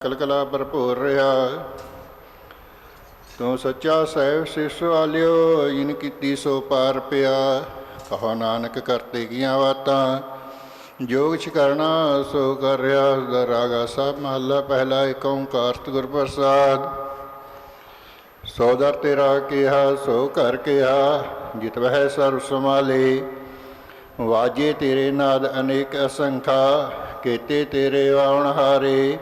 ਕਲਕਲਾ ਭਰਪੂਰ ਰਿਹਾ। ਤੂੰ ਸੱਚਾ ਸਹਿਬ ਸਿਸ ਵਾਲਿਓ, ਇਨ ਕੀਤੀ ਸੋ ਪਾਰ ਪਿਆ। ਕਹੋ ਨਾਨਕ ਕਰਤੇ ਕੀਆਂ ਬਾਤਾਂ ਜੋਗ ਕਰਨਾ ਸੋ ਕਰ ਰਿਹਾ। ਦਾ ਰਾਗਾ ਸਾਹਿਬ ਮਹੱਲਾ ਪਹਿਲਾ ਏਕ ਓੰਕਾਰ ਸਤਿਗੁਰ ਪ੍ਰਸਾਦ। ਸੋਦਰ ਤੇਰਾ ਕਿਹਾ, ਸੋ ਕਰ ਕਿਹਾ, ਜਿਤ ਵਹਿ ਸਰਬ ਸਮਾਲੇ ਵਾਜੇ ਤੇਰੇ ਨਾਦ ਅਨੇਕ ਅਸੰਖਾ, ਕੇਤੇ ਤੇਰੇ ਵਾਉਣ ਹਾਰੇ।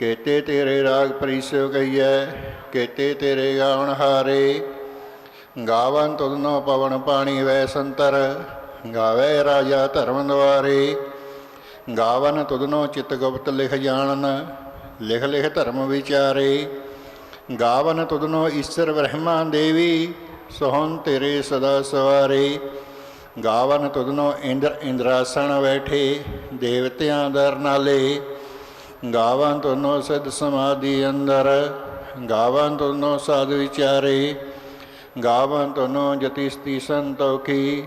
ਕੇਤੇ ਤੇਰੇ ਰਾਗ ਪ੍ਰੀਸਿਓ ਗਈਐ ਕੇਤੇ ਤੇਰੇ ਗਾਵਣ ਹਾਰੇ। ਗਾਵਨ ਤੁਧਨੋ ਪਵਨ ਪਾਣੀ ਵੈ ਸੰਤਰ, ਗਾਵੇ ਰਾਜਾ ਧਰਮ ਦੁਆਰੇ ਗਾਵਨ ਤੁਧਨੋ ਚਿਤ ਗੁਪਤ ਲਿਖ ਜਾਣਨ, ਲਿਖ ਲਿਖ ਧਰਮ ਵਿਚਾਰੇ। ਗਾਵਨ ਤੁਧਨੋ ਈਸ਼ਰ ਬ੍ਰਹਮਾ ਦੇਵੀ, ਸੋਹਣ ਤੇਰੇ ਸਦਾ ਸਵਾਰੇ। ਗਾਵਨ ਤੁਧਨੋ ਇੰਦਰ ਇੰਦਰਾਸਣ ਬੈਠੇ, ਦੇਵਤਿਆਂ ਦਰ ਨਾਲੇ। ਗਾਵਾਂ ਤੁਨੋ ਸਿਧ ਸਮਾਧੀ ਅੰਦਰ ਗਾਵਾਂ ਤੁਨੋ ਸਾਧ ਵਿਚਾਰੇ ਗਾਵਾਂ ਤੁਨੋ ਜਤੀ ਸਤੀ ਸੰਤੋਖੀ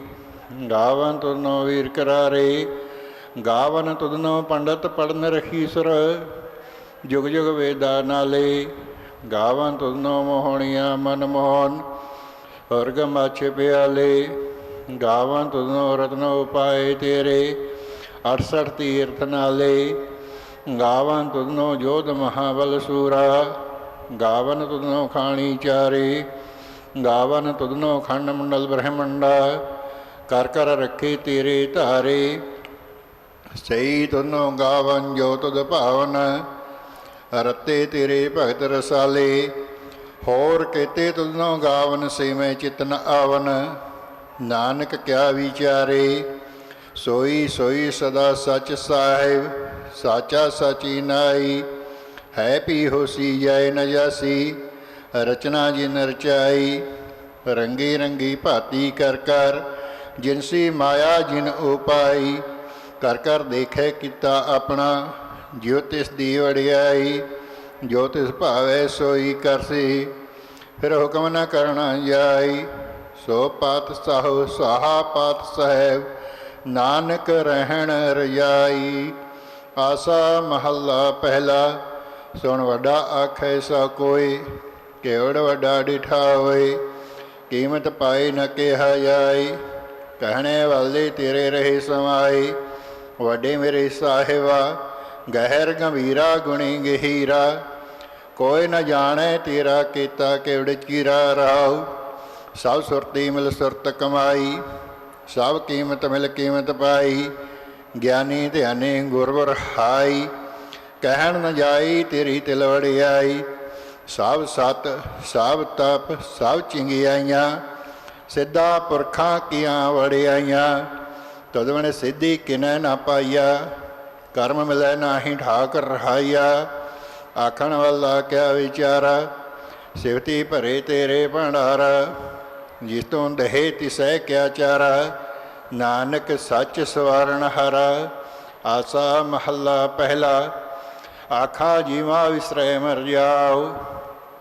ਗਾਵਾਂ ਤੁਨੋ ਵੀਰ ਕਰਾਰੇ, ਗਾਵਨ ਤੁਧਨੋ ਪੰਡਤ ਪੜਨ ਰਖੀ ਸੁਰ, ਜੁਗ ਜੁਗ ਵੇਦਾ ਨਾਲੇ ਗਾਵਾਂ ਤੁਧਨੋ ਮੋਹਣੀਆਂ ਮਨ ਮੋਹਨ ਹਰਗ ਮਾਛੇ ਪਿਆਲੇ ਗਾਵਾਂ ਗਾਵਨ ਤੁਧਨੋ ਜੋਧ ਮਹਾਬਲ ਸੂਰਾ, ਗਾਵਨ ਤੁਧਨੋ ਖਾਣੀ ਚਾਰੇ, ਗਾਵਨ ਤੁਧਨੋ ਖੰਡ ਮੰਡਲ ਬ੍ਰਹਮੰਡਾ, ਕਰ ਕਰ ਰੱਖੇ ਤੇਰੇ ਧਾਰੇ। ਸਈ ਤੁਧਨੋ ਗਾਵਨ ਜੋ ਤੁਧ ਭਾਵਨ, ਰਤੇ ਤੇਰੇ ਭਗਤ ਰਸਾਲੇ। ਹੋਰ ਕੇਤੇ ਤੁਧਨੋ ਗਾਵਨ ਸੇ ਮੈਂ ਚਿਤਨ ਆਵਨ, ਨਾਨਕ ਕਿਆ ਵਿਚਾਰੇ। ਸੋਈ ਸੋਈ ਸਦਾ ਸੱਚ ਸਾਹਿਬ ਸਾਚਾ ਸਾਚੀ ਨਾਈ, ਹੈ ਪੀ ਹੋਸੀ ਜੈ ਨ ਜਾਸੀ, ਰਚਨਾ ਜਿਨ ਰਚਾਈ, ਰੰਗੀ ਰੰਗੀ ਭਾਤੀ ਕਰ ਕਰ ਜਿਨਸੀ ਮਾਇਆ ਜਿਨ ਉਪਾਈ ਕਰ ਕਰ ਦੇਖੈ ਕੀਤਾ ਆਪਣਾ, ਜਿਉ ਤਿਸ ਦੀ ਵੜਿਆਈ ਜੋ ਤਿਸ ਭਾਵੈ ਸੋਈ ਕਰਸੀ, ਫਿਰ ਹੁਕਮ ਨਾ ਕਰਨਾ ਜਾਈ, ਸੋ ਪਾਤ ਸਾਹੋ ਸਾਹਾ ਪਾਤ ਸਾਹਿਬ, ਨਾਨਕ ਰਹਿਣ ਰਜਾਈ। ਆਸਾ ਮਹੱਲਾ ਪਹਿਲਾ। ਸੁਣ ਵੱਡਾ ਆਖੈ ਸਾ ਕੋਈ ਕੇਵੜ ਵੱਡਾ ਡਿਠਾ ਹੋਏ ਕੀਮਤ ਪਾਈ ਨ ਕਿਹਾ ਜਾਈ, ਕਹਿਣੇ ਵਾਲੇ ਤੇਰੇ ਰਹੇ ਸਮਾਈ। ਵੱਡੇ ਮੇਰੇ ਸਾਹਿਬਾ, ਗਹਿਰ ਗੰਭੀਰਾ ਗੁਣੀ ਗਹੀਰਾ। ਕੋਈ ਨ ਜਾਣੈ ਤੇਰਾ ਕੀਤਾ ਕਿਵੜ ਚੀਰਾ ਰਾਉ। ਸਭ ਸੁਰਤੀ ਮਿਲ ਸੁਰਤ ਕਮਾਈ, ਸਭ ਕੀਮਤ ਮਿਲ ਕੀਮਤ ਪਾਈ। ਗਿਆਨੀ ਧਿਆਨੀ ਗੁਰਵਰ ਹਾਈ, ਕਹਿਣ ਨ ਜਾਈ ਤੇਰੀ ਤਿਲ ਵੜਿਆਈ ਸਭ ਸਤ, ਸਭ ਤਪ, ਸਭ ਚਿੰਗਿਆਈਆਂ, ਸਿੱਧਾ ਪੁਰਖਾਂ ਕੀਆਂ ਵੜਿਆਈਆਂ ਤਦਵਣ ਸਿੱਧੀ ਕਿਨੈ ਨਾ ਪਾਈਆ, ਕਰਮ ਮਿਲੈ ਨਾਹੀ ਠਾਕ ਰਹਾਈਆ। ਆਖਣ ਵਾਲਾ ਕਿਆ ਵਿਚਾਰਾ, ਸਿਵਤੀ ਭਰੇ ਤੇਰੇ ਭੰਡਾਰਾ। ਜਿਸ ਤੋਂ ਦਹੇ ਤਿਸੈ ਕਿਆ ਚਾਰਾ ਨਾਨਕ ਸੱਚ ਸਵਾਰਨ ਹਰਾ, ਆਸਾ ਮਹੱਲਾ ਪਹਿਲਾ, ਆਖਾ ਜੀਵਾ ਵਿਸਰੈ ਮਰ ਜਾਓ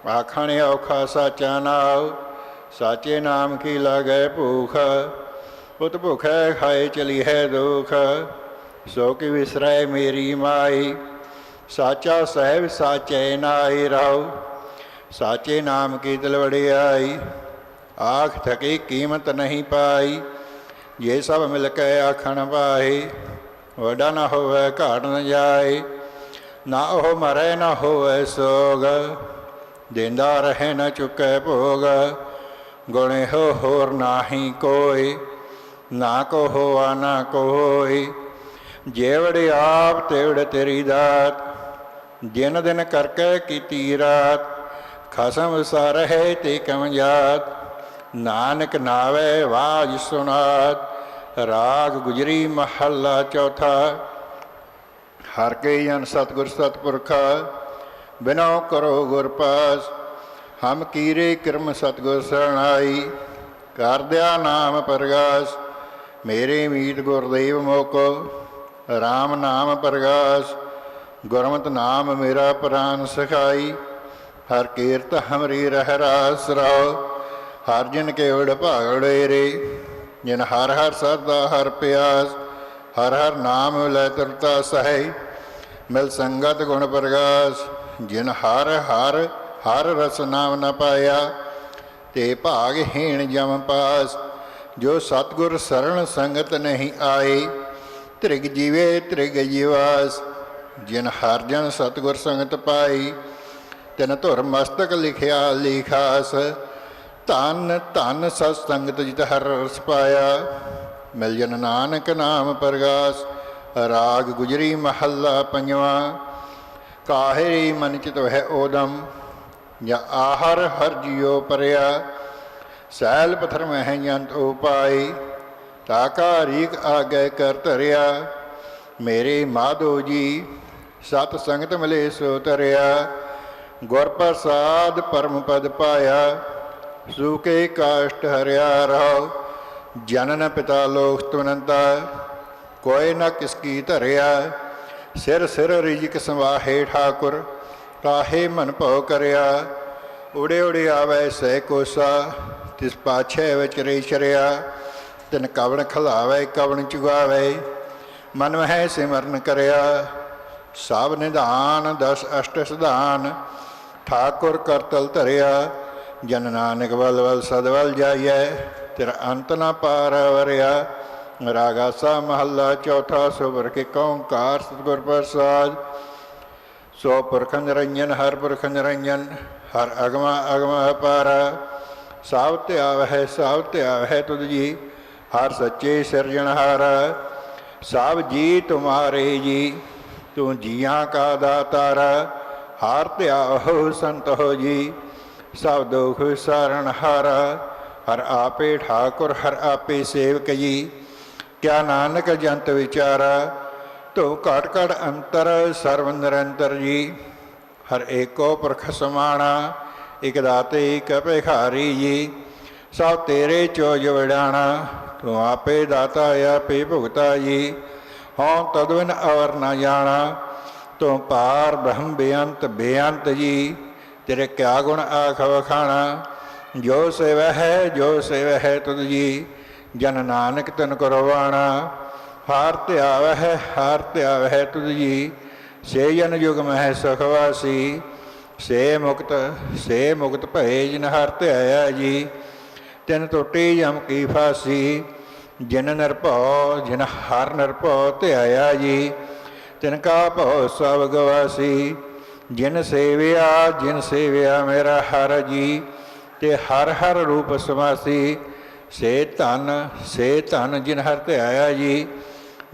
ਆਖਣ ਔਖਾ ਸਾਚਾ ਨਾਉ, ਸਾਚੇ ਨਾਮ ਕੀ ਲਾਗੈ ਭੂਖ ਉਤ ਭੁਖੈ ਖਾਏ ਚਲੀ ਹੈ ਦੁਖ ਸੋ ਕਿ ਵਿਸਰੈ ਮੇਰੀ ਮਾਈ, ਸਾਚਾ ਸਹਿਬ ਸਾਚੈ ਨਾਈ ਰਾਉ, ਸਾਚੇ ਨਾਮ ਕੀ ਦਿਲ ਵੜਿਆਈ ਆਖ ਥਕੀ ਕੀਮਤ ਨਹੀਂ ਪਾਈ ਜੇ ਸਭ ਮਿਲ ਕੇ ਆਖਣ ਪਾਏ ਵੱਡਾ ਨਾ ਹੋਵੇ ਘਾਟ ਨਾ ਜਾਏ ਨਾ ਉਹ ਮਰੇ ਨਾ ਹੋਵੇ ਸੋਗ, ਦਿੰਦਾ ਰਹੇ ਨਾ ਚੁੱਕੇ ਭੋਗ, ਗੁਣੇ ਹੋ ਹੋਰ ਨਾਹੀ ਕੋਈ, ਨਾ ਕੋ ਹੋਆ ਨਾ ਕੋਈ। ਜੇਵੜੇ ਆਪ ਤੇਵੜ ਤੇਰੀ ਦਾਤ ਦਿਨ ਦਿਨ ਕਰਕੇ ਕੀਤੀ ਰਾਤ, ਖਸਮ ਸਰਹਿ ਤੇ ਕਮ ਜਾਤ, ਨਾਨਕ ਨਾਵੇ ਵਾਜ ਸੁਨਾਤ ਰਾਗ ਗੁਜਰੀ ਮਹੱਲਾ ਚੌਥਾ। ਹਰ ਕੇ ਜਨ ਸਤਿਗੁਰ ਸਤਿਪੁਰਖਾ, ਬਿਨੋ ਕਰੋ ਗੁਰ ਪਾਸ। ਹਮ ਕੀਰੇ ਕਰਮ ਸਤਿਗੁਰ ਸਰਣਾਈ ਕਰਦਿਆ ਨਾਮ ਪ੍ਰਗਾਸ। ਮੇਰੇ ਮੀਤ ਗੁਰਦੇਵ ਮੋਕੋ RAM ਨਾਮ ਪ੍ਰਗਾਸ। ਗੁਰਮਤਿ ਨਾਮ ਮੇਰਾ ਪ੍ਰਾਨ ਸਖਾਈ, ਹਰ ਕੀਰਤ ਹਮਰੀ ਰਹਿ ਰਾਸ ਰਾਉ ਹਰ ਜਨ ਕੇ ਉੜ ਭਾਗੜੇ ਰੇ ਜਿਨ ਹਰ ਹਰ ਸਰਦਾ ਹਰ ਪਿਆਸ, ਹਰ ਹਰ ਨਾਮ ਲੈ ਤਰਤਾ ਸਹਿ, ਮਿਲ ਸੰਗਤ ਗੁਣ ਪ੍ਰਗਾਸ। ਜਿਨ ਹਰ ਹਰ ਹਰ ਰਸ ਨਾਮ ਨ ਪਾਇਆ, ਤੇ ਭਾਗਹੀਣ ਜਮ ਪਾਸ। ਜੋ ਸਤਗੁਰ ਸਰਣ ਸੰਗਤ ਨਹੀਂ ਆਏ, ਤ੍ਰਿਗ ਜੀਵੇ ਤ੍ਰਿਗ ਜੀਵਾਸ। ਜਿਨ ਹਰ ਜਨ ਸਤਗੁਰ ਸੰਗਤ ਪਾਈ, ਤਿਨ ਧੁਰ ਮਸਤਕ ਲਿਖਿਆ ਲਿਖਾਸ ਧਨ ਧਨ ਸਤ ਸੰਗਤ ਜਿਤ ਹਰ ਰਸ ਪਾਇਆ। ਮਿਲ ਜਨ ਨਾਨਕ ਨਾਮ ਪ੍ਰਗਾਸ, ਰਾਗ ਗੁਜਰੀ ਮਹੱਲਾ ਪੰਜਵਾ। ਕਾਹੇ ਮਨ ਚਿਤ ਹੈ ਓਦਮ, ਜਾਂ ਆਹਰ ਹਰ ਜਿਉ ਪਰਿਆ। ਸੈਲ ਪਥਰ ਮਹਿ ਜੰਤ ਉਪਾਈ ਤਾਕਾ ਰੀਕ ਆਗੇ ਕਰ ਧਰਿਆ। ਮੇਰੇ ਮਾਧੋ ਜੀ, ਸਤ ਸੰਗਤ ਮਿਲੇ ਸੋ ਤਰਿਆ ਗੁਰ ਪ੍ਰਸਾਦ ਪਰਮ ਪਦ ਪਾਇਆ। ਸੂਕੇ ਕਾਸ਼ਟ ਹਰਿਆ ਰਹੁ ਜਨਨ ਪਿਤਾ ਲੋਕ ਤੁਨੰਤਾ ਕੋਈ ਨਾ ਕਿਸ ਕੀ ਧਰਿਆ, ਸਿਰ ਸਿਰ ਰਿਜਕ ਸਵਾਹੇ ਠਾਕੁਰ, ਤਾਹੇ ਮਨ ਭਉ ਕਰਿਆ, ਉੜੇ ਉੜੇ ਆਵੈ ਸਹਿ ਕੋਸਾ, ਤਿਸ ਪਾਛੈ ਵਿੱਚ ਰੇਸ਼ਰਿਆ ਤਿਨ ਕਵਣ ਖਲਾਵੇ, ਕਵਣ ਚੁਗਾਵੇ, ਮਨ ਮਹਿ ਸਿਮਰਨ ਕਰਿਆ ਸਭ ਨਿਧਾਨ, ਦਸ ਅਸ਼ਟ ਸਿਧਾਨ, ਠਾਕੁਰ ਕਰਤਲ ਧਰਿਆ ਜਨ ਨਾਨਕ ਵਲ ਵਲ ਸਦਵਲ ਜਾਈਐ, ਤੇਰਾ ਅੰਤ ਨਾ ਪਾਰ ਵਰਿਆ। ਰਾਗਾਸਾ ਮਹੱਲਾ ਚੌਥਾ ਸੁਬਰ ਕੇ ਕੌਂਕਾਰ ਸਤਿਗੁਰ ਪ੍ਰਸਾਦ। ਸੋ ਪੁਰਖ ਨਿਰੰਜਨ, ਹਰ ਪੁਰਖ ਨਿਰੰਜਨ, ਹਰ ਅਗਮਾ ਅਗਮਾ ਅਪਾਰ। ਸਭ ਧਿਆਵ ਹੈ ਸਭ ਧਿਆਵ ਹੈ ਤੁਧ ਜੀ, ਹਰ ਸੱਚੇ ਸਿਰਜਣਹਾਰ ਸਭ ਜੀ ਤੁਮਾਰੇ ਜੀ, ਤੂੰ ਜੀਆਂ ਕਾ ਦਾਤਾਰ। ਹਰ ਧਿਆਵ ਸੰਤ ਹੋ ਜੀ ਸਭ ਦੁਖ ਸਾਰਣ ਹਰ ਹਰ ਆਪੇ ਠਾਕੁਰ, ਹਰ ਆਪੇ ਸੇਵਕ ਜੀ। ਕਿਆ ਨਾਨਕ ਜੰਤ ਵਿਚਾਰਾ, ਤੋ ਘਟ ਘਟ ਅੰਤਰ ਸਰਵ ਨਿਰੰਤਰ ਜੀ। ਹਰ ਏਕੋ ਪੁਰਖ ਸਮਾਣਾ, ਇਕ ਦਾਤੇ, ਇਕ ਭਿਖਾਰੀ ਜੀ। ਸਭ ਤੇਰੇ ਚੋਜ ਵਡਾਣਾ ਤੂੰ ਆਪੇ ਦਾਤਾ, ਆਪੇ ਭੁਗਤਾ ਜੀ। ਹਉ ਤਦਵਨ ਅਵਰ ਨਾ ਜਾਣਾ, ਤੂੰ ਪਾਰ ਬ੍ਰਹਮ ਬੇਅੰਤ ਬੇਅੰਤ ਜੀ। ਤੇਰੇ ਕਿਆ ਗੁਣ ਆਖ ਵਖਾਣਾ ਜੋ ਸੇਵ ਹੈ, ਜੋ ਸੇਵ ਹੈ ਤੁਧ ਜੀ, ਜਨ ਨਾਨਕ ਤਨ ਕਰਵਾਣਾ ਹਾਰ ਧਿਆਵ ਹੈ, ਹਾਰ ਧਿਆਵ ਹੈ ਤੁਧ ਜੀ, ਸੇ ਜਨ ਯੁਗ ਮਹਿ ਸੁਖਵਾਸੀ ਸੇ ਮੁਕਤ ਸੇ ਮੁਕਤ ਭਏ ਜਿਨ ਹਰ ਧਿਆਇਆ ਜੀ, ਤਿਨ ਟੁੱਟੀ ਜਮ ਕੀ ਫਾਸੀ। ਜਿਨ ਨਿਰਭਉ ਜਿਨ ਹਰ ਨਿਰਭਉ ਧਿਆਇਆ ਜੀ, ਤਿਨ ਕਾ ਭਉ ਸਭ ਗਵਾਸੀ। ਜਿਨ ਸੇਵਿਆ ਜਿਨ ਸੇਵਿਆ ਮੇਰਾ ਹਰ ਜੀ, ਤੇ ਹਰ ਹਰ ਰੂਪ ਸਮਾਸੀ। ਸੇ ਧਨ ਸੇ ਧਨ ਜਿਨ ਹਰ ਧਿਆਇਆ ਜੀ,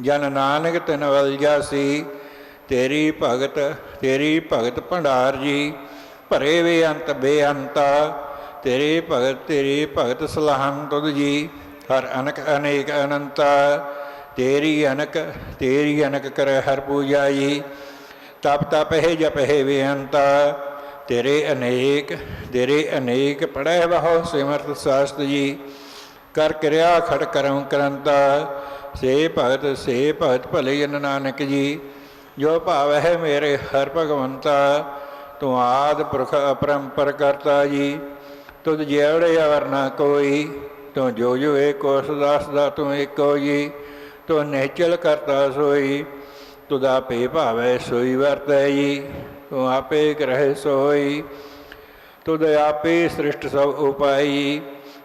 ਜਨ ਨਾਨਕ ਤਿਨ ਵਲ ਜਾਸੀ। ਤੇਰੀ ਭਗਤ ਤੇਰੀ ਭਗਤ ਭੰਡਾਰ ਜੀ, ਭਰੇ ਵੇ ਅੰਤ ਬੇਅੰਤਾ ਤੇਰੀ ਭਗਤ ਤੇਰੀ ਭਗਤ ਸਲਾਹੰ ਤੁਧ ਜੀ, ਹਰ ਅਨਕ ਅਨੇਕ ਅਨੰਤਾ। ਤੇਰੀ ਅਨਕ ਤੇਰੀ ਅਨਕ ਕਰ ਹਰ ਪੂਜਾ ਜੀ ਤਪ ਤਪ ਹੈ ਜਪ ਹੈ ਬੇਅੰਤਾ। ਤੇਰੇ ਅਨੇਕ ਤੇਰੇ ਅਨੇਕ ਪੜੈ ਬਹੁ ਸਿਮਰਤ ਸਾਸਤ ਜੀ। ਕਰ ਕਿਰਿਆ ਖੜ ਕਰਮ ਕਰੰਤਾ। ਸੇ ਭਗਤ ਸੇ ਭਗਤ ਭਲੇ ਜਨ ਨਾਨਕ ਜੀ। ਜੋ ਭਾਵ ਹੈ ਮੇਰੇ ਹਰ ਭਗਵੰਤਾ। ਤੂੰ ਆਦ ਪੁਰਖ ਅਪਰੰਪਰ ਕਰਤਾ ਜੀ। ਤੁਧ ਜਿਹੜੇ ਅਵਰ ਨਾ ਕੋਈ। ਤੂੰ ਜੋ ਜੋ ਏਕੋ ਸਦਾ ਸਦਾ ਤੂੰ ਏਕੋ ਜੀ। ਤੂੰ ਨਿਹਚਲ ਕਰਤਾ ਸੋਈ। ਤੁਧ ਆਪੇ ਭਾਵੈ ਸੋਈ ਵਰਤੈ ਜੀ ਤੂੰ ਆਪੇ ਗ੍ਰਹਿ ਸੋਈ। ਤੁਧ ਆਪੇ ਸ੍ਰਿਸ਼ਟ ਸਭ ਉਪਾਈ,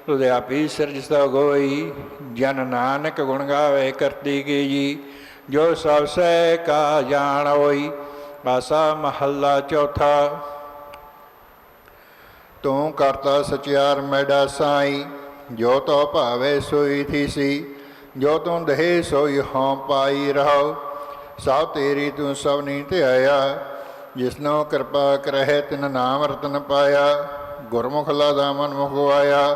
ਤੁਧ ਆਪੇ ਸਿਰਜ ਸਭ ਗੋਈ। ਜਨ ਨਾਨਕ ਗੁਣ ਗਾਵੇ ਕਰਤੀ ਕੀ ਜੀ ਜੋ ਸਭ ਸਹਿ ਕਾ ਜਾਣ ਹੋਈ ਆਸਾ ਮਹੱਲਾ ਚੌਥਾ। ਤੂੰ ਕਰਤਾ ਸਚਿਆਰ ਮੈਡਾ ਸਾਈ, ਜੋ ਤੋ ਭਾਵੇ ਸੋਈ ਥੀ ਸੀ ਜੋ ਤੂੰ ਦਹੇ ਸੋਈ ਹਉ ਪਾਈ ਰਹੋ ਸਭ ਤੇਰੀ ਤੂੰ ਸਭ ਨੀ ਧਿਆਇਆ ਜਿਸਨੋ ਕਿਰਪਾ ਕਰਹਿ ਤਿਨ ਨਾਮ ਰਤਨ ਪਾਇਆ, ਗੁਰਮੁਖ ਲਾਦਾ ਮਨ ਮੁਖ ਆਇਆ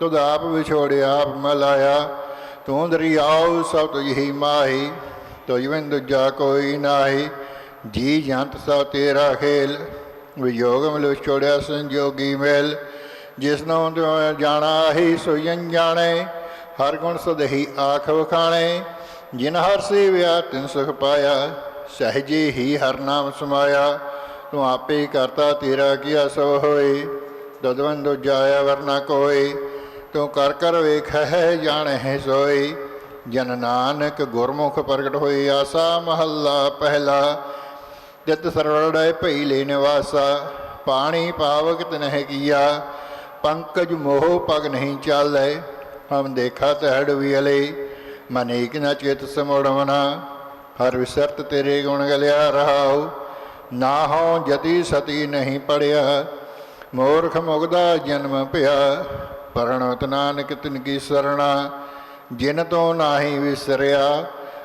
ਤੁਧ ਆਪ ਵਿਛੋੜਿਆ ਆਪ ਮਲਾਇਆ, ਤੂੰ ਦਰਿਆਉ ਸਭ ਤੁਝੀ ਮਾਹੀ, ਤੁਝ ਬਿਨ ਦੂਜਾ ਕੋਈ ਨਾਹੀ, ਜੀ ਜੰਤ ਸਭ ਤੇਰਾ ਖੇਲ, ਵਿਯੋਗ ਮਿਲ ਛੋੜਿਆ ਸੰਜੋਗੀ ਮੇਲ ਜਿਸਨੋਂ ਤੂੰ ਜਾਣਾ ਹੀ ਸੋਈ ਜਾਣੇ ਹਰ ਗੁਣ ਸਦਹੀ ਆਖ ਵਖਾਣੇ ਜਿਨ ਹਰ ਸੇਵਿਆ ਤਿਨ ਸੁਖ ਪਾਇਆ, ਸਹਜੇ ਹੀ ਹਰ ਨਾਮ ਸਮਾਇਆ। ਤੂੰ ਆਪੇ ਕਰਤਾ ਤੇਰਾ ਕੀਆ ਸੋ ਹੋਏ, ਦਦਵੰਦੋ ਜਾਇਆ ਵਰਨਾ ਕੋਈ ਤੂੰ ਕਰ ਕਰ ਵੇਖ ਹੈ, ਜਾਣੇ ਹੈ ਸੋਈ ਜਨ ਨਾਨਕ ਗੁਰਮੁਖ ਪ੍ਰਗਟ ਹੋਈ ਆਸਾ ਮਹੱਲਾ ਪਹਿਲਾ। ਤਿਤ ਸਰਵੜੈ ਭਈ ਲੈ ਨਿਵਾਸਾ, ਪਾਣੀ ਪਾਵਕ ਤਨਹਿ ਕੀਆ। ਪੰਕਜ ਮੋਹ ਪਗ ਨਹੀਂ ਚਾਲੈ, ਹਮ ਦੇਖਾ ਤਹਿੜ ਤਹੜ ਵਿਅਲੇ ਮਨੇਕ ਨ ਚਿਤ ਸਮੋੜਵਨਾ ਹਰ ਵਿਸਰਤ ਤੇਰੇ ਗੁਣ ਗਲਿਆ ਰਹਾਉ। ਨਾ ਹੋ ਜਤੀ ਸਤੀ ਨਹੀਂ ਪੜਿਆ, ਮੂਰਖ ਮੁਗਦਾ ਜਨਮ ਭਇਆ ਪਰਣਤ ਨਾਨਕ ਤਿਨ ਕੀ ਸਰਣਾ, ਜਿਨ ਤੋਂ ਨਾਹੀ ਵਿਸਰਿਆ,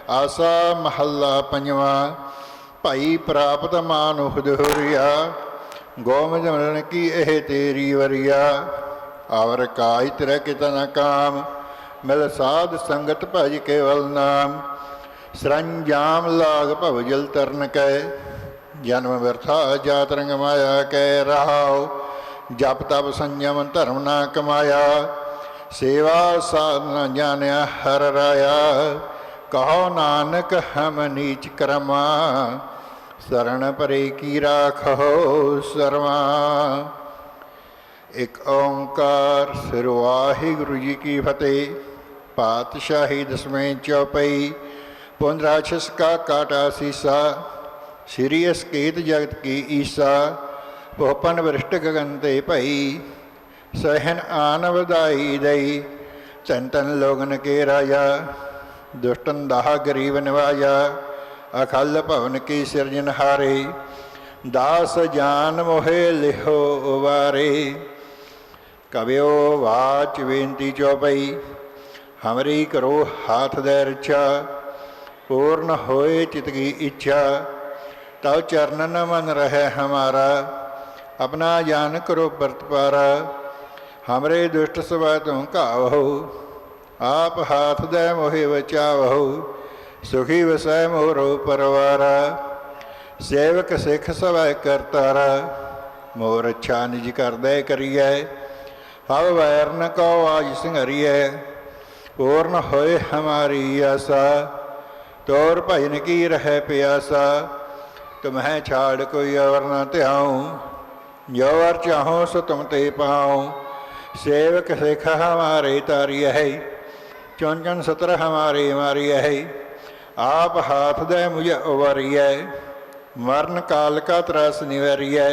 ਆਸਾ ਮਹੱਲਾ ਪੰਜਵਾ। ਭਾਈ ਪ੍ਰਾਪਤ ਮਾਨ ਦੁਹਰੀਆ ਗੋਮਜ ਮਰਨ ਕੀ ਇਹ ਤੇਰੀ ਵਰਿਆ। ਆਵਰ ਕਾਇ ਤੇਰੇ ਕਿਤ ਨ ਕਾਮ ਮਿਲ ਸਾਧ ਸੰਗਤ ਭਜ ਕੇਵਲ ਨਾਮ। ਸਰੰਜਾਮ ਲਾਗ ਭਵ ਜਲ ਤਰਨ ਕੈ। ਜਨਮ ਵਿਰਥਾ ਜਾਤ ਰੰਗ ਮਾਇਆ ਕੈ ਰਹਾਉ। ਜਪ ਤਪ ਸੰਜਮ ਧਰਮ ਨਾ ਕਮਾਇਆ। ਸੇਵਾ ਸਾਧਨਾ ਜਾਣਿਆ ਹਰ ਰਾਇਆ। ਕਹੋ ਨਾਨਕ ਹਮ ਨੀਚ ਕਰਮਾ। ਸਰਣ ਪਰੇ ਕੀ ਰਾਖੋ ਸਰਵਾ ਇੱਕ ਓੰਕਾਰ ਸਿਰ ਵਾਹਿਗੁਰੂ ਜੀ ਕੀ ਫਤਿਹ। ਪਾਤਸ਼ਾਹੀ ਦਸਵੇਂ ਚੌਪਈ ਪੁੰਦਰਾਛਸ ਕਾ ਕਾਟਾ ਸੀਸਾ ਸ੍ਰੀ ਅਸਕੇਤ ਜਗਤ ਕੀ ਈਸਾ ਭੋਪਨ ਵਿਰਸ਼ਟ ਗਗਨ ਤੇ ਭਈ, ਸਹਿਨ ਆਨ ਵਧਾਈ ਦਈ ਤਨ ਤਨ ਲੋਗਨ ਕੇ ਰਾਜਾ, ਦੁਸ਼ਟਨ ਦਾਹ ਗਰੀਬ ਨਿਵਾਜਾ, ਅਖਲ ਭਵਨ ਕੀ ਸਿਰਜਨ ਹਾਰੇ, ਦਾਸ ਜਾਨ ਮੋਹਿ ਲਿਹੋ ਵਾਰੇ। ਕਵਿਓ ਵਾਚ ਬੇਨਤੀ ਚਉਪਈ ਹਮਰੀ ਕਰੋ ਹਾਥ ਦੇ ਰਚਾ ਪੂਰਨ ਹੋਏ ਚਿਤ ਕੀ ਇੱਛਾ। ਤਉ ਚਰਨਨ ਮਨ ਰਹਿ ਹਮਾਰਾ, ਆਪਣਾ ਜਾਨ ਕਰੋ ਵਰਤਪਾਰਾ ਹਮਰੇ ਦੁਸ਼ਟ ਸਵੈ ਤੁਮ ਘਾਵਹੁ, ਆਪ ਹਾਥ ਦੇ ਮੋਹਿ ਬਚਾਵਹੁ, ਸੁਖੀ ਵਸੈ ਮੋਰੋ ਪਰਵਾਰਾ। ਸੇਵਕ ਸਿੱਖ ਸਵੈ ਕਰਤਾਰਾ ਮੋਰ ਅੱਛਾ ਨਿਜ ਕਰਦਾ ਕਰੀਐ। ਹਵ ਵੈਰ ਨ ਕੋ ਆਜ ਸੰਘਰੀਐ ਪੂਰਨ ਹੋਏ ਹਮਾਰੀ ਆਸਾ ਤੋਰ ਭਜਨ ਕੀ ਰਹਿ ਪਿਆਸਾ ਤੁਮਹਿ ਛਾੜ ਕੋਈ ਅਵਰ ਨ ਧਿਆਉ ਜੋ ਵਰ ਚਾਹੋ ਸੋ ਤੁਮ ਤੇ ਪਾਉ ਸੇਵਕ ਸਿੱਖ ਹਮਾਰੇ ਤਾਰੀ ਹੈ ਚੁਣ ਚੁਣ ਸਤਰ ਹਮਾਰੇ ਮਾਰੀ ਹੈ ਆਪ ਹਾਥ ਦੇ ਮੁਝ ਉਵਰੀਐ ਮਰਨ ਕਾਲ ਕਾ ਤਰਸ ਨਿਵਰੀਐ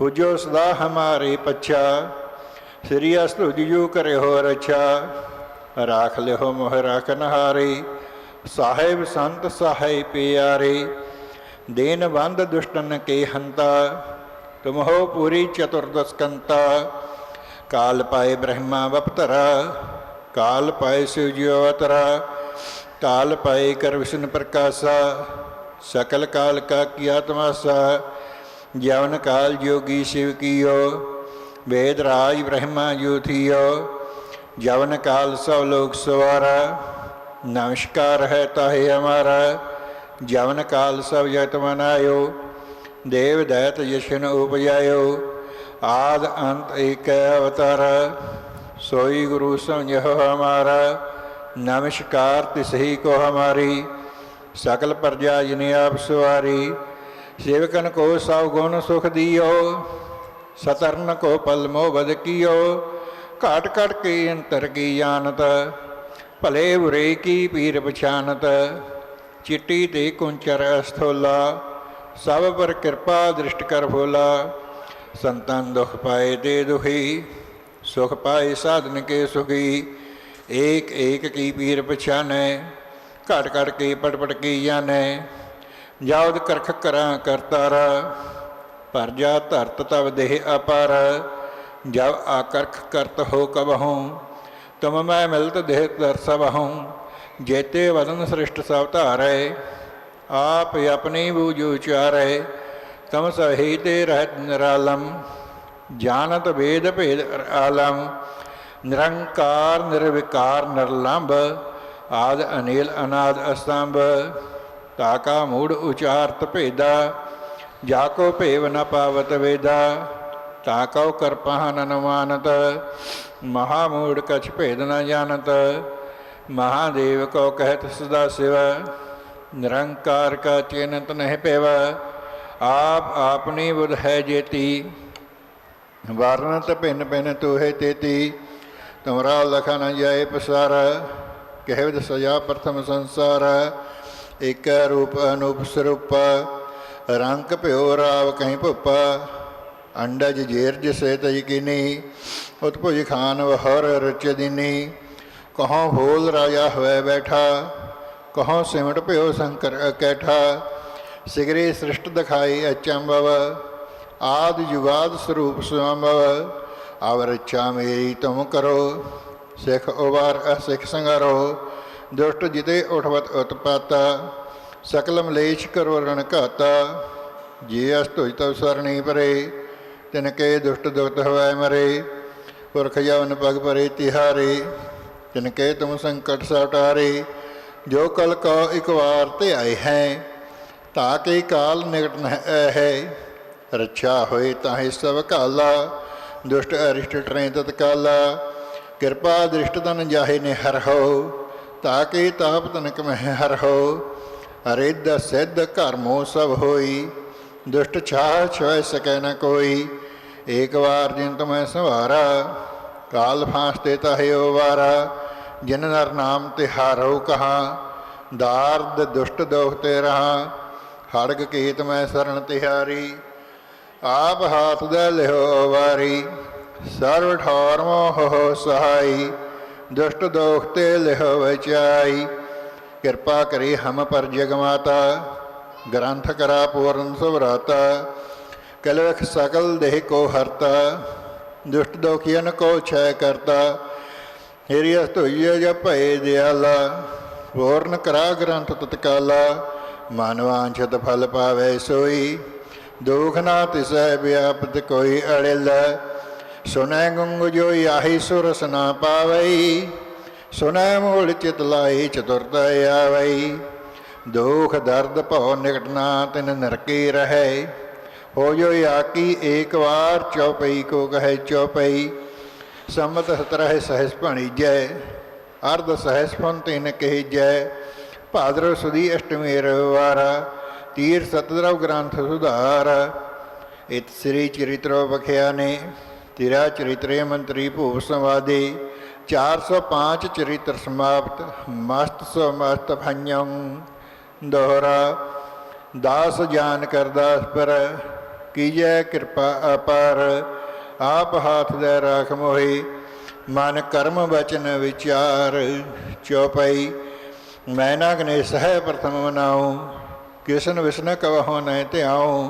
ਹੁਜੋ ਸਦਾ ਹਮਾਰੇ ਪਛਾ ਸ੍ਰੀ ਅਸਤੁ ਜੂ ਕਰੇ ਹੋ ਰਛਾ ਰਾਖ ਲਿਓ ਮੋਹ ਰਾਖਨ ਹਾਰੇ ਸਾਹਿਬ ਸੰਤ ਸਹਾਈ ਪਿਆਰੇ, ਦੇਨ ਬੰਦ ਦੁਸ਼ਟਨ ਕੇ ਹੰਤਾ, ਤੁਮ ਹੋ ਪੂਰੀ ਚਤੁਰਦਸਕੰਤਾ ਕਾਲ ਪਾਏ ਬ੍ਰਹਮਾ ਵਪਤਰਾ, ਕਾਲ ਪਾਏ ਸਿਵ ਅਵਤਰਾ, ਕਾਲ ਪਾਏ ਕਰ ਵਿਸ਼ਨ ਪ੍ਰਕਾਸ਼ਾ, ਸਕਲ ਕਾਲ ਕਾ ਕੀਆ ਤਮਾਸਾ ਜਵਨ ਕਾਲ ਜੋਗੀ ਸ਼ਿਵ ਕੀਓ, ਵੇਦ ਰਾਜ ਬ੍ਰਹਮਾ ਜੋਥੀਓ ਜਵਨ ਕਾਲ ਸਭ ਲੋਕ ਸਵਾਰਾ, ਨਮਸਕਾਰ ਹੈ ਤਾਹੇ ਹਮਾਰਾ ਜਵਨ ਕਾਲ ਸਭ ਜਗਤ ਮਨਾਇਓ ਦੇਵ ਦੈਤ ਯਸ਼ਨ ਉਪਜਾਇਓ, ਆਦ ਅੰਤ ਏਕ ਅਵਤਾਰ। ਸੋਈ ਗੁਰੂ ਸਮਝੋ ਹਮਾਰਾ ਨਮਸਕਾਰ ਤਿਸਹੀ ਕੋ ਹਮਾਰੀ। ਸਕਲ ਪ੍ਰਜਾ ਜਿਨੇ ਆਪ ਸਵਾਰੀ, ਸੇਵਕਨ ਕੋ ਸਭ ਗੁਣ ਸੁਖ ਦਿਓ, ਸਤਰਨ ਕੋ ਪਲ ਮੋਹ ਬਦ ਕੀਓ। ਘਾਟ ਘਟ ਕੀ ਅੰਤਰ ਕੀ ਜਾਣਤ? ਭਲੇ ਬੁਰੇ ਕੀ ਪੀਰ ਪਛਾਨਤ? ਚਿੱਟੀ ਤੇ ਕੁੰਚਰ ਅਸਥੋਲਾ, ਸਭ ਪਰ ਕਿਰਪਾ ਦ੍ਰਿਸ਼ਟ ਕਰ ਫੋਲਾ। ਸੰਤਨ ਦੁਖ ਪਾਏ ਤੇ ਦੁਖੀ, ਸੁਖ ਪਾਏ ਸਾਧਨ ਕੇ ਸੁਖੀ। ਏਕ ਏਕ ਕੀ ਪੀਰ ਪਛਾਨੈ, ਘਟ ਘਟ ਕੇ ਪਟ ਪਟ ਕੀ ਜਾਣੈ। ਜਾਉਦ ਕਰਖ ਕਰਾਂ ਕਰਤਾਰਾ ਭਰ ਜਾ ਧਰਤ ਤਵ ਦੇਹ ਅਪਾਰ। ਜਬ ਆਕਰਖ ਕਰਤ ਹੋ ਕਬਹੂ, ਤੁਮ ਮੈਂ ਮਿਲਤ ਦੇਹ ਦਰਸਬਹੂ ਜੇਤੇ ਵਦਨ ਸ੍ਰਿਸ਼ਟ ਸਭ ਧਾਰੈ, ਆਪ ਆਪਣੀ ਬੂਝ ਉਚਾਰੈ, ਤਮ ਸਹੀ ਤੇ ਰਹਿਤ ਨਿਰਾਲਮ ਜਾਣਤ ਵੇਦ ਭੇਦ ਆਲਮ ਨਿਰੰਕਾਰ ਨਿਰਵਿਕਾਰ ਨਿਰਲੰਭ, ਆਦ ਅਨੀਲ ਅਨਾਦ ਅਸਤੰਭ ਤਾਕਾ ਮੂੜ ਉਚਾਰਤ ਭੇਦਾ, ਜਾ ਕੋ ਭੇਵ ਨ ਪਾਵਤ ਵੇਦਾ ਤਾਕਉ ਕਰਪਹਨ ਅਨੁਮਾਨਤ ਮਹਾ ਮੂੜ ਕਛ ਭੇਦ ਨ ਜਾਣਤ ਮਹਾਦੇਵ ਕੋ ਕਹਿਤ ਸਦਾ ਸਿਵ ਨਿਰੰਕਾਰ ਕਾ ਚਿਨਤ ਨਹਿ ਪੇਵ ਆਪ ਆਪਣੀ ਬੁਧ ਹੈ ਜੇਤੀ ਵਰਨਤ ਭਿੰਨ ਭਿੰਨ ਤੂਹੇ ਤੇਤੀ ਤੁਮਰਾ ਲਖਾ ਨ ਜਾਏ ਪਸਾਰ ਕਹਿ ਸਜਾ ਪ੍ਰਥਮ ਸੰਸਾਰ ਇਕ ਰੂਪ ਅਨੂਪ ਸਰੂਪ ਰੰਕ ਭਿਓ ਰਾਵ ਕਹੀਂ ਭੁਪਾ ਅੰਡਜ ਜੇਰ ਜਿਸੇ ਤਜ ਕੀਨੀ? ਉਤਪੁਜ ਖਾਨ ਵਹਰ ਰਚ ਦਿਨੀ। ਕਹੋਂ ਹੋਲ ਰਾਜਾ ਹੋਇ ਬੈਠਾ? ਕਹੋਂ ਸਿਮਟ ਭਿਓ ਸ਼ੰਕਰ ਅਕੈਠਾ ਸਿਗਰੇ ਸ੍ਰਿਸ਼ਟ ਦਿਖਾਈ ਅਚੰਭਵ। ਆਦ ਜੁਗਾਦ ਸਰੂਪ ਸੁਅੰਭਵ ਅਵਰ ਇੱਛਾ ਮੇਰੀ ਤੁਮ ਕਰੋ। ਸਿੱਖ ਉਵਾਰ ਅਸਿੱਖ ਸੰਗਰੋ ਦੁਸ਼ਟ ਜਿਤੇ ਉਠਵਤ ਉਤਪਾਤਾ। ਸਕਲ ਮਲੇਸ਼ ਕਰੋ ਰਣ ਘਾਤਾ। ਜੇ ਅਸ ਤੁਜ ਤਵ ਸਰਣੀ ਪਰੇ। ਤਿਨ ਕੇ ਦੁਸ਼ਟ ਦੁਖਤ ਹਵੈ ਮਰੇ, ਪੁਰਖ ਜਵਨ ਪਗ ਪਰੇ ਤਿਹਾਰੇ, ਤਿਨ ਕੇ ਤੁਮ ਸੰਕਟ ਸਟਾਰੇ ਜੋ ਕਲ ਕੋ ਇਕ ਵਾਰ ਤੇ ਆਏ ਹੈ, ਤਾਂ ਕੇ ਕਾਲ ਨਿਕਟ ਨ ਹੈ ਰੱਛਾ ਹੋਏ ਤਾਹੇ ਸਭ ਕਾਲਾ, ਦੁਸ਼ਟ ਅਰਿਸ਼ਟ ਟਰੇ ਤਤਕਾਲਾ ਕਿਰਪਾ ਦ੍ਰਿਸ਼ਟ ਤਨ ਜਾਹੇ ਨੇ ਹਰ ਹੋ, ਤਾ ਕੇ ਤਾਪ ਤਨਕ ਮਹਿ ਹਰ ਹੋ, ਅਰਿੱਧ ਸਿੱਧ ਘਰਮੋ ਸਭ ਹੋਈ, ਦੁਸ਼ਟ ਛਾਹ ਛੋਇ ਸਕੈ ਨ ਕੋਈ ਏਕ ਵਾਰ ਜਿਨ ਤੁਮੈ ਸੰਵਾਰਾ, ਕਾਲ ਫਾਂਸ ਤੇ ਤਾਹਿਓ ਵਾਰਾ, ਜਿਨ ਨਰ ਨਾਮ ਤੇ ਹਾਰੋ ਕਹਾ, ਦਾਰਦ ਦੁਸ਼ਟ ਦੋਖ ਤੇ ਰਹਾ ਖੜਗ ਕੀਤ ਮੈਂ ਸਰਣ ਤਿਹਾਰੀ, ਆਪ ਹਾਥ ਦੇ ਲਿਓ ਵਾਰੀ, ਸਰਵ ਠੌਰ ਮੋਹ ਸਹਾਈ, ਦੁਸ਼ਟ ਦੋਖ ਤੇ ਲਿਓ ਵਿਚਾਈ, ਕਿਰਪਾ ਕਰੀ ਹਮ ਪਰ ਜਗ ਮਾਤਾ, ਗ੍ਰੰਥ ਕਰਾ ਪੂਰਨ ਸੁਭਰਾਤਾ ਕਲਵਖ ਸਕਲ ਦੇਹ ਕੋ ਹਰਤਾ, ਦੁਸ਼ਟ ਦੋਖੀਨ ਕੋ ਛੈ ਕਰਤਾ, ਹੇਰੀ ਅਸਤੋਈਏ ਜ ਭਏ ਦਿਆਲਾ, ਪੂਰਨ ਕਰਾ ਗ੍ਰੰਥ ਤਤਕਾਲਾ ਮਨਵਾਂਛਤ ਫਲ ਪਾਵੇ ਸੋਈ, ਦੁਖ ਨਾ ਤਿਸੈ ਵਿਆਪਤ ਕੋਈ ਅੜਿਲ, ਸੁਨੈ ਗੁੰਗ ਜੋ ਆਹੀ ਸੁਰਸ ਨਾ ਪਾਵਈ, ਸੁਨੈ ਮੂਲ ਚਿਤ ਲਾਈ ਚਤੁਰਤਾ ਆਵਈ, ਦੁਖ ਦਰਦ ਭਉ ਨਿਕਟਨਾ ਤਿਨ ਨਰਕੀ ਰਹੈ। ਹੋ ਜੋ ਆਕੀ ਏਕ ਵਾਰ ਚਉਪਈ ਕੋ ਕਹੈ ਚਉਪਈ ਸੰਮਤ ਸਤਰਹਿ ਸਹਿਸ ਭਣੀਜੈ ਅਰਧ ਸਹਿਸ ਫਨ ਤਿਨ ਕਹੀਜੈ ਭਾਦਰਵ ਸੁਦੀ ਅਸ਼ਟਮੀ ਰਵਾਰਾ ਤੀਰ ਸਤਦਰਵ ਗ੍ਰੰਥ ਸੁਧਾਰ, ਇਤ ਸ੍ਰੀ ਚਰਿਤ੍ਰੋ ਬਖਿਆ ਨੇ ਤੇਰਾ ਚਰਿਤਰੇ ਮੰਤਰੀ ਭੂਪ ਸੰਵਾਦੇ 405 ਚਰਿਤ੍ਰ ਸਮਾਪਤ, ਮਸਤ ਸੋ ਮਸਤ ਭੰਜੰ, ਦੋਹਰਾ, ਦਾਸ ਜਾਨ ਕਰਦਾਸ ਪਰ ਕੀਜੈ ਕਿਰਪਾ ਅਪਾਰ, ਆਪ ਹਾਥ ਦੇ ਰਾਖ ਮੋਹੀ, ਮਨ ਕਰਮ ਬਚਨ ਵਿਚਾਰ। ਚੋਪਈ ਮੈਂ ਨਾ ਗਨੇ ਸਹਿ ਪ੍ਰਥਮ ਮਨਾਉ, ਕਿਸਨ ਵਿਸਨ ਕਵਹੁ ਨੈ ਧਿਆਉ,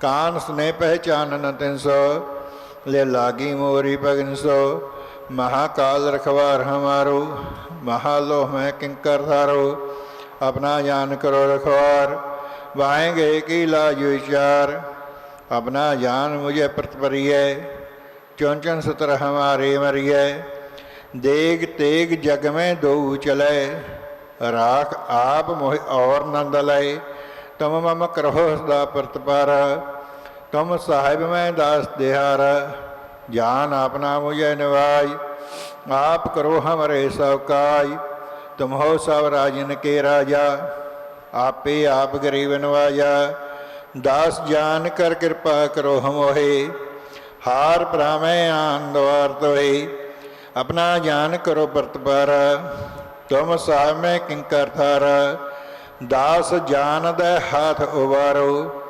ਕਾਨ ਸਨੇ ਪਹਿਚਾਨ ਨ ਤਿਨ ਸੋ ਲੈ ਲਾਗੀ ਮੋਰੀ ਭਗਨ ਸੋ ਮਹਾਕਾਲ ਰਖਵਾਰ ਹਮਾਰੋ, ਮਹਾਲੋਹ ਮੈਂ ਕਿੰਕਰ ਧਾਰੋ, ਆਪਣਾ ਜਾਨ ਕਰੋ ਰਖਵਾਰ ਵਾਏਗੇ ਕੀ ਲਾਜ ਵਿਚਾਰ। अपना जान मुझे प्रतिपरिय चौंचन सतर हमारे मरिय देग तेग जग में दो चले राख आप मोहि और नंद लय तुम मम करहो सदा प्रतिपार तुम साहिब में दास देहार जान अपना मुझे निवाज आप करो हमरे सब काज तुम हो सब राजन के राजा आपे आप गरीब नवाजा ਦਾਸ ਜਾਨ ਕਰ ਕਿਰਪਾ ਕਰੋ ਹਮੋਹੇ। ਹਾਰ ਪ੍ਰਾਮੈ ਆਨੰਦਵਾਰ ਤੋਏ ਆਪਣਾ ਜਾਨ ਕਰੋ ਪ੍ਰਤਪਾਰ ਤੁਮ ਸਾਹਿਬ ਕਿੰਕਰ ਥਾਰ ਦਾਸ ਜਾਨ ਦੇ ਹਾਥ ਉਵਾਰੋ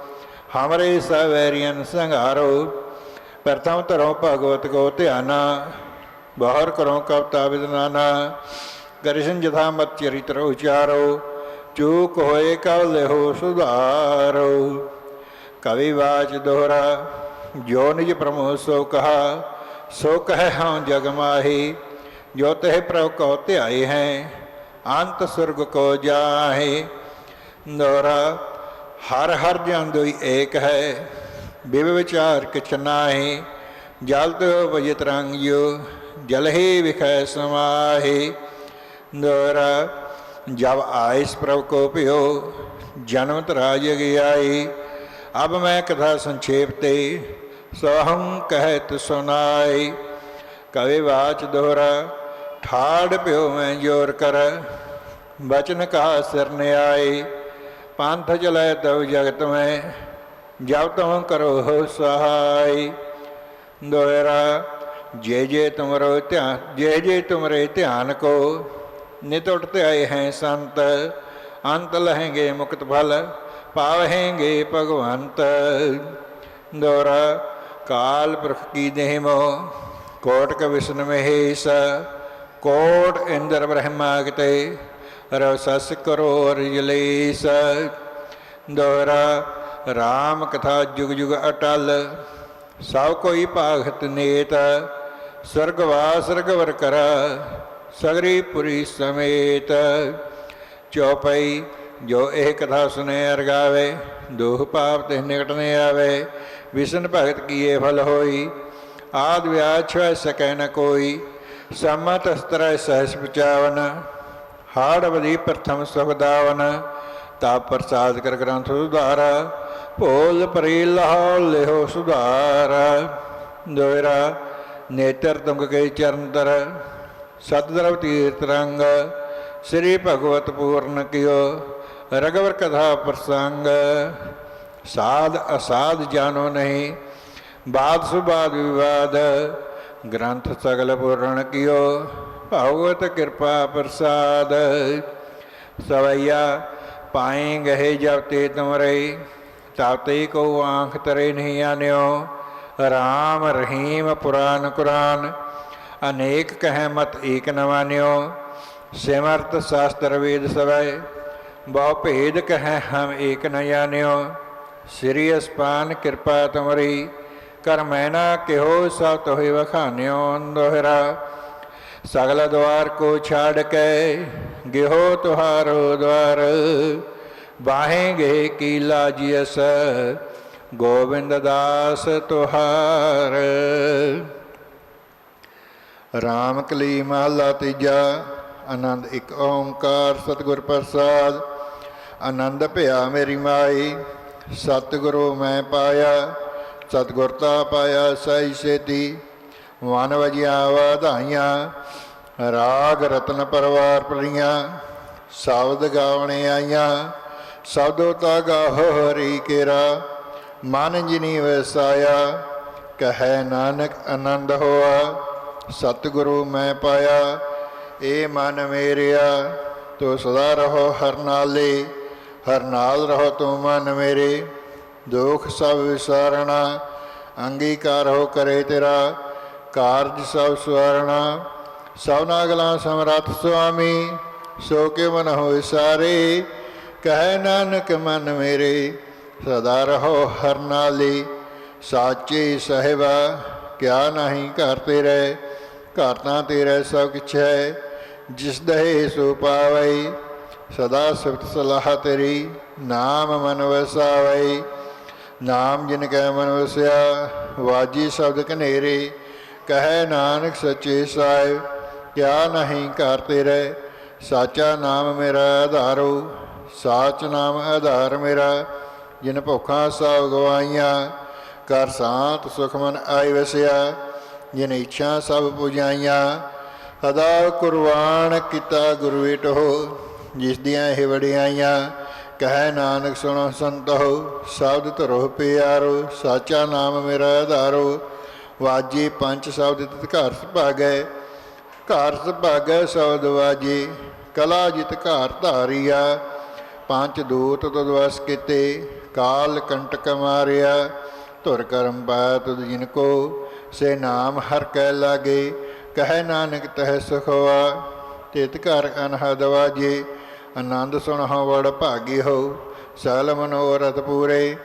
ਹਮਰੇ ਸਵੈਰੀਅਨ ਸੰਘਾਰੋ। ਪ੍ਰਥਮ ਧਰੋ ਭਗਵਤ ਕੋ ਧਿਆਨਾ। ਬਾਹਰ ਕਰੋ ਕਵਤਾ ਵਿਦਨਾਨਾ। ਕ੍ਰਿਸ਼ਨ ਜਥਾ ਮਤ ਚਰਿਤ੍ਰ ਉਚਾਰੋ। ਚੂਕ ਹੋਏ ਕਉ ਲਿਹੋ ਸੁਧਾਰੋ। कविवाच दोहरा जो निज प्रमोह सो कहा, सो कह हाँ जग माही। जो तह प्रव कौते आए हैं अंत स्वर्ग को जाहे। दोहरा हर हर जन दुई एक है विव विचार किचनाहे जल तो वजित रंग यो जल ही विखय समाहे। दोहरा जब आयस प्रव को पियो, जन्मत राज आई अब मैं कथा संक्षेप ते सोहम कहत सुनाई कवि वाच दोहरा ठाड़ पियो मैं जोर कर बचन कहा सिर ने आई पंथ चले तब जगत में जब तुम करो हो सहाय दोहरा जे जे तुमरो ध्यान जे जे तुमरे ध्यान को ਨਿਤ ਉਠਤੇ ਆਏ ਹੈ ਸੰਤ ਅੰਤ ਲਹਿਗੇ ਮੁਕਤ ਫਲ ਪਾਵਹਿੰਗੇ ਭਗਵੰਤ ਦੋਰਾ ਕਾਲ ਪੁਰਖ ਕੀ ਦੇਹ ਮੋ ਕੋਟਕ ਵਿਸ਼ਨ ਮਹੇਸ਼ ਕੋਟ ਇੰਦਰ ਬ੍ਰਹਮਾ ਕਿਤੇ ਰਵਸਸ ਕਰੋ ਰਿਜਲੇਸ ਦੋਰਾ RAM ਕਥਾ ਜੁਗ ਜੁਗ ਅਟਲ ਸਭ ਕੋਈ ਭਾਗਤ ਨੇਤ ਸਰਗ ਵਾਸਰਗ ਵਰ ਕਰ ਸਗਰੀ ਪੁਰੀ ਸਮੇਤ ਚੌਪਈ ਜੋ ਇਹ ਕਥਾ ਸੁਨੇ ਅਰਗਾਵੇ ਦੁਖ ਪਾਪ ਤੇ ਨਿਕਟਨੇ ਆਵੇ, ਵਿਸ਼ਨ ਭਗਤ ਕੀਏ ਫਲ ਹੋਈ, ਆਦ ਵਿਆਜ ਛੈ ਸਕੈ ਨ ਕੋਈ, ਸਮਤ ਅਸਤਰੈ ਸਹਿਸ ਪਚਾਵਨ ਹਾੜ ਬਦੀ ਪ੍ਰਥਮ ਸੁਖਦਾਵਨ ਤਾ ਪ੍ਰਸਾਦ ਕਰ ਗ੍ਰੰਥ ਸੁਧਾਰ, ਭੋਲ ਪਰੀ ਲਾਹੌ ਲਿਹੋ ਸੁਧਾਰ। ਦੋਇਰਾ ਨੇਤਰ ਤੁੰਗ ਕੇ ਚਰਨ ਤਰ ਸਤਦਰਵ ਤੀਰਤ ਰੰਗ, ਸ੍ਰੀ ਭਗਵਤ ਪੂਰਨ ਕਿਓ ਰਗਵਰ ਕਥਾ ਪ੍ਰਸੰਗ ਸਾਧ ਅਸਾਧ ਜਾਣੋ ਨਹੀਂ, ਬਾਦ ਸੁਬਾਦ ਵਿਵਾਦ, ਗ੍ਰੰਥ ਸਗਲ ਪੂਰਨ ਕਿਓ, ਭਗਵਤ ਕਿਰਪਾ ਪ੍ਰਸਾਦ। ਸਵਈਆ ਪਾਏ ਗਏ ਜਬ ਤੇ ਤੁਮਰੇ ਤਾਤੇ ਕੋ ਆਂਖ ਤਰੇ ਨਹੀਂ ਆਨਿਓ। ਰਾਮ ਰਹੀਮ ਪੁਰਾਨ ਕੁਰਾਨ, ਅਨੇਕ ਕਹਿ ਮਤ ਏਕ ਨਵਾਨਿਓ ਮਾਨਿਓ। ਸਿਮਰਤ ਸ਼ਾਸਤਰ ਵੇਦ ਸਵੈ ਬਹੁ ਭੇਦ ਕਹਿ ਹਮ ਏਕ ਨ ਜਾਣਿਓ। ਸ੍ਰੀ ਅਸਪਾਨ ਕਿਰਪਾ ਤੁਮਰੀ, ਕਰ ਮੈਨਾ ਕਿਹੋ ਸਭ ਤੋਹਿ ਵਖਾਨਿਓ ਦੋਹਰਾ ਸਗਲ ਦਵਾਰ ਕੋ ਛਾੜ ਕੇ ਗਿਹੋ ਤੁਹਾਰੋ ਦਵਾਰ ਬਾਹੇਗੇ ਕੀਲਾ ਲਾਜੀਐਸ ਗੋਬਿੰਦ ਦਾਸ ਤੁਹਾਰ। ਰਾਮ ਕਲੀ ਮਹਲਾ ਤੀਜਾ, ਆਨੰਦ ਇੱਕ ਓੰਕਾਰ ਸਤਿਗੁਰ ਪ੍ਰਸਾਦ। ਆਨੰਦ ਭਇਆ ਮੇਰੀ ਮਾਈ। ਸਤਿਗੁਰੂ ਮੈਂ ਪਾਇਆ ਸਤਿਗੁਰਤਾ ਪਾਇਆ ਸਹੀ ਸੇਤੀ ਮਨ ਵਜਿਆ ਵਧਾਈਆਂ, ਰਾਗ ਰਤਨ ਪਰਵਾਰ ਪਰੀਆਂ ਸ਼ਬਦ ਗਾਵਣੇ ਆਈਆਂ ਸਬਦੋ ਤਾ ਗਾਹੋ ਹਰੀ ਕੇਰਾ। ਮਨ ਜਿਨੀ ਵਸਾਇਆ, ਕਹੈ ਨਾਨਕ ਆਨੰਦ ਹੋਆ। ਸਤਿਗੁਰੂ ਮੈਂ ਪਾਇਆ ਏ ਮਨ ਮੇਰਿਆ, ਤੋ ਸਦਾ ਰਹੋ ਹਰ ਨਾਲੇ। ਹਰ ਨਾਲ ਰਹੋ ਤੂੰ ਮਨ ਮੇਰੇ, ਦੁਖ ਸਭ ਵਿਸਾਰਣਾ, ਅੰਗੀਕਾਰ ਹੋ ਕਰੇ ਤੇਰਾ, ਕਾਰਜ ਸਭ ਸਵਾਰਣਾ ਸਭਨਾ ਗਲਾਂ ਸਮਰੱਥ ਸੁਆਮੀ, ਸੋ ਕੇ ਮਨ ਹੋਇ ਸਾਰੇ ਕਹਿ ਨਾਨਕ ਮਨ ਮੇਰੇ, ਸਦਾ ਰਹੋ ਹਰ ਨਾਲੇ। ਸਾਚੇ ਸਹਿਬਾ, ਕਿਆ ਨਹੀਂ ਘਰ ਤੇਰੇ, ਘਰ ਤਾਂ ਤੇਰੇ ਸਭ ਕਿਛ ਹੈ ਜਿਸ ਦਹੇ ਸੋ ਪਾਵਈ ਸਦਾ ਸਿਫਤ ਸਲਾਹ ਤੇਰੀ, ਨਾਮ ਮਨ ਵਸਾਵਈ ਨਾਮ ਜਿਨ ਕੈ ਮਨ ਵਸਿਆ ਵਾਜੀ ਸ਼ਬਦ ਘਨੇਰੇ। ਕਹੈ ਨਾਨਕ ਸੱਚੇ ਸਾਹਿਬ, ਕਿਆ ਨਹੀਂ ਘਰ ਤੇਰੇ। ਸਾਚਾ ਨਾਮ ਮੇਰਾ ਆਧਾਰੋ, ਸਾਚ ਨਾਮ ਆਧਾਰ ਮੇਰਾ। ਜਿਨ ਭੁੱਖਾਂ ਸਭ ਗਵਾਈਆਂ, ਕਰ ਸਾਤ ਸੁਖ ਮਨ ਆਈ ਵਸਿਆ। ਜਿਨ ਇੱਛਾ ਸਭ ਪੁਜਾਈਆਂ ਸਦਾ ਕੁਰਬਾਨ ਕੀਤਾ ਗੁਰੂ ਵਿਟੋ ਜਿਸ ਦੀਆਂ ਇਹ ਵਡਿਆਈਆਂ, ਕਹੈ ਨਾਨਕ ਸੁਣੋ ਸੰਤੋ ਸ਼ਬਦ ਧਰੋ ਪਿਆਰੋ, ਸਾਚਾ ਨਾਮ ਮੇਰਾ ਆਧਾਰੋ। ਵਾਜੀ ਪੰਜ ਸ਼ਬਦ ਤਿਤ ਘਰ ਸੁਭਾਗੈ ਘਰ ਸੁਭਾਗੈ ਸ਼ਬਦ ਵਾਜੀ, ਕਲਾ ਜਿਤ ਘਰ ਧਾਰੀਆ। ਪੰਜ ਦੂਤ ਤੁਧ ਵਸ ਕੀਤੇ, ਕਾਲ ਕੰਟਕ ਮਾਰਿਆ। ਧੁਰ ਕਰਮ ਪਾਇਆ ਤੁਧ ਜਿਨ ਕੋ, ਸੇ ਨਾਮ ਹਰ ਕੈ ਲਾਗੇ। ਕਹਿ ਨਾਨਕ ਤਹਿ ਸੁਖਵਾ, ਤਿਤ ਘਰ ਅਨਹਦ ਵਾਜੇ। ਆਨੰਦ ਸੁਣਹੁ ਵੜ ਭਾਗੀ ਹੋ ਸਗਲ ਮਨੋਰਥ ਪੂਰੇ,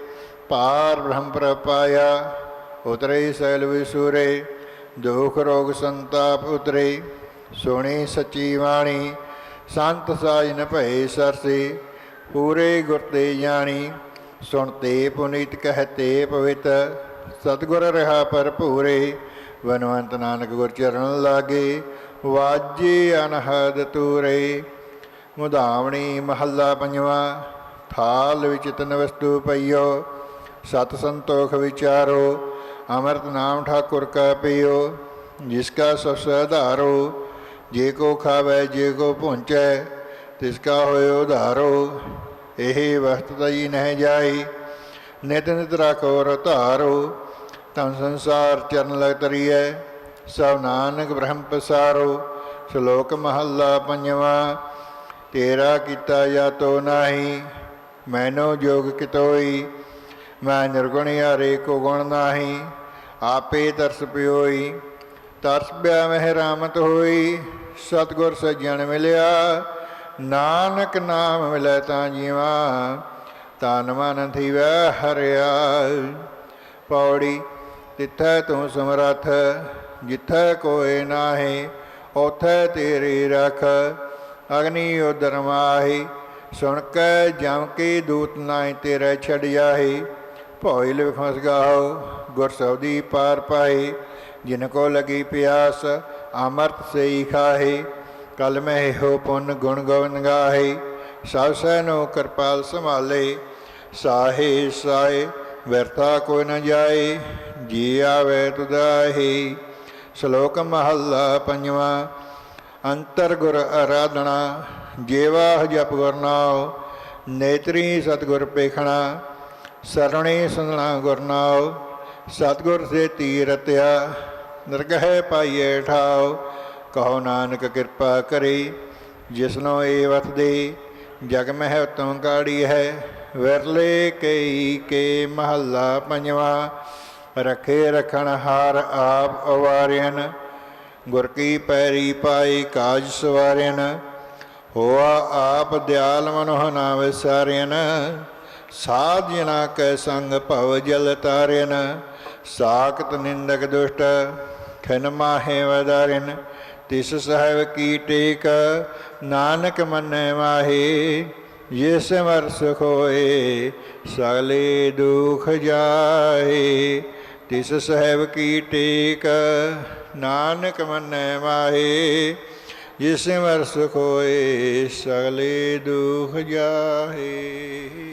ਪਾਰ ਬ੍ਰਹਮ ਪ੍ਰਪਾਇਆ, ਉਤਰੇ ਸੈਲ ਵਿਸੂਰੇ, ਦੁਖ ਰੋਗ ਸੰਤਾਪ ਉਤਰੇ, ਸੁਣੀ ਸੱਚੀ ਬਾਣੀ, ਸੰਤ ਸਾਜਨ ਭਏ ਸਰਸੇ, ਪੂਰੇ ਗੁਰ ਤੇ ਜਾਣੀ ਸੁਣਤੇ ਪੁਨੀਤ ਕਹਤੇ ਪਵਿੱਤ, ਸਤਿਗੁਰ ਰਹਾ ਭਰਪੂਰੇ, ਵਨਵੰਤ ਨਾਨਕ ਗੁਰ ਚਰਨ ਲਾਗੇ, ਵਾਜੇ ਅਨਹਦ ਤੂਰੇ। ਮੁਧਾਵਣੀ ਮਹੱਲਾ ਪੰਜਵਾ ਥਾਲ ਵਿੱਚ ਤਨ ਵਸਤੂ ਪਈਓ, ਸਤ ਸੰਤੋਖ ਵਿਚਾਰੋ, ਅੰਮ੍ਰਿਤ ਨਾਮ ਠਾਕੁਰ ਕਾ ਪੀਓ, ਜਿਸ ਕਾ ਸਸ ਆਧਾਰੋ, ਜੇ ਕੋ ਖਾਵੇ, ਜੇ ਕੋ ਪਹੁੰਚੈ ਤਿਸ ਕਾ ਹੋਇ ਉਧਾਰੋ, ਇਹ ਵਸਤ ਤਈ ਨਹਿ ਜਾਈ, ਨਿਤ ਨਿਤ ਰਾਖੋ ਰਤਾਰੋ ਤਨ ਸੰਸਾਰ ਚਰਨ ਲਗ ਤਰੀਐ, ਸਭ ਨਾਨਕ ਬ੍ਰਹਮ ਪਸਾਰੋ, ਸ਼ਲੋਕ ਮਹੱਲਾ ਪੰਜਵਾ ਤੇਰਾ ਕੀਤਾ ਜਾਤੋ ਨਾਹੀ, ਮੈਨੋ ਜੋਗ ਕਿਤੋਈ, ਮੈਂ ਨਿਰਗੁਣ ਹਾਰੇ ਕੋ ਗੁਣ ਨਾਹੀ, ਆਪੇ ਤਰਸ ਪਿਓਈ, ਤਰਸ ਪਿਆ ਮਹਿ ਰਾਮਤ ਹੋਈ, ਸਤਗੁਰ ਸੱਜਣ ਮਿਲਿਆ, ਨਾਨਕ ਨਾਮ ਮਿਲੈ ਤਾਂ ਜੀਵਾ, ਤਨ ਮਨ ਥੀਵੈ ਹਰਿਆ। ਪੌੜੀ, ਤਿੱਥੈ ਤੂੰ ਸਮਰੱਥ, ਜਿੱਥੈ ਕੋਏ ਨਾਹੀ ਉਥੈ ਤੇਰੀ ਰਖ ਅਗਨੀ ਉਦਰ ਮਾਹੀ ਸੁਣ ਕੇ ਜਮ ਕੀ ਦੂਤ ਨਾਹੀ ਤੇਰੇ ਛੜ ਜਾਹੀ ਭੋਇ ਲਿਖਸ ਗਾਓ, ਗੁਰ ਸਬਦੀ ਪਾਰ ਪਾਈ ਜਿਨ ਕੋ ਲਗੀ ਪਿਆਸ, ਅਮਰਤ ਸਈ ਖਾਹੀ। ਕਲ ਮੈਂ ਹੋ ਪੁੰਨ ਗੁਣ ਗਵਨ ਗਾਹੀ ਸਭ ਸੈਨੋ ਕਿਰਪਾਲ ਸੰਭਾਲੇ। ਸਾਹੇ ਸਾਏ ਵਰਤਾ ਕੋਈ ਨ ਜਾਏ ਜੀ ਆਵੇ ਤੁਦਾਹੀ ਸ਼ਲੋਕ ਮਹੱਲਾ ਪੰਜਵਾਂ ਅੰਤਰ ਗੁਰ ਆਰਾਧਨਾ ਜੇਵਾ ਜਪ ਗੁਰਨਾਉ ਨੇਤਰੀ ਸਤਗੁਰ ਪੇਖਣਾ, ਸਰਣੇ ਸੁਨਣਾ ਗੁਰ ਨਾਉ, ਸਤਗੁਰ ਸੇ ਤੀਰਤਿਆ, ਨਿਰਗਹਿ ਪਾਈਏ ਠਾਉ, ਕਹੋ ਨਾਨਕ ਕਿਰਪਾ ਕਰੇ ਜਿਸਨੋ ਏ ਵਤ ਜਗ ਮਹਿ ਉਤਮ ਕਾੜੀ ਹੈ, ਵਿਰਲੇ ਕਈ ਕੇ ਮਹੱਲਾ ਪੰਜਵਾ, ਰਖੇ ਰਖਣ ਹਾਰ ਆਪ ਅਵਾਰਿਆਨ ਗੁਰ ਕੀ ਪੈਰੀ ਪਾਈ ਕਾਜ ਸਵਾਰਿਨ, ਹੋਆ ਆਪ ਦਿਆਲ ਮਨੋਹ ਨਾ ਵਿਸਾਰਿਆਨ ਸਾਧ ਜਨਾ ਕੈ ਸੰਗ ਭਵ ਜਲ ਤਾਰਿਆਨ ਸਾਖਤ ਨਿੰਦਕ ਦੁਸ਼ਟ ਖਨ ਮਾਹੇ ਵਦਾਰਿਨ, ਤਿਸ ਸਹਿਬ ਕੀ ਟੇਕ, ਨਾਨਕ ਮੰਨੈ ਮਾਹੀ, ਜਿਸ ਮਰ ਸੁਖ ਹੋਏ ਸਗਲੇ ਦੁਖ ਜਾਏ ਤਿਸ ਸਹਿਬ ਕੀ ਟੇਕ। ਨਾਨਕ ਮੰਨੈ ਮਾਹੀ ਜਿਸ ਮਰ ਸੁਖ ਹੋਏ ਸਗਲੇ ਦੁਖ ਜਾਏ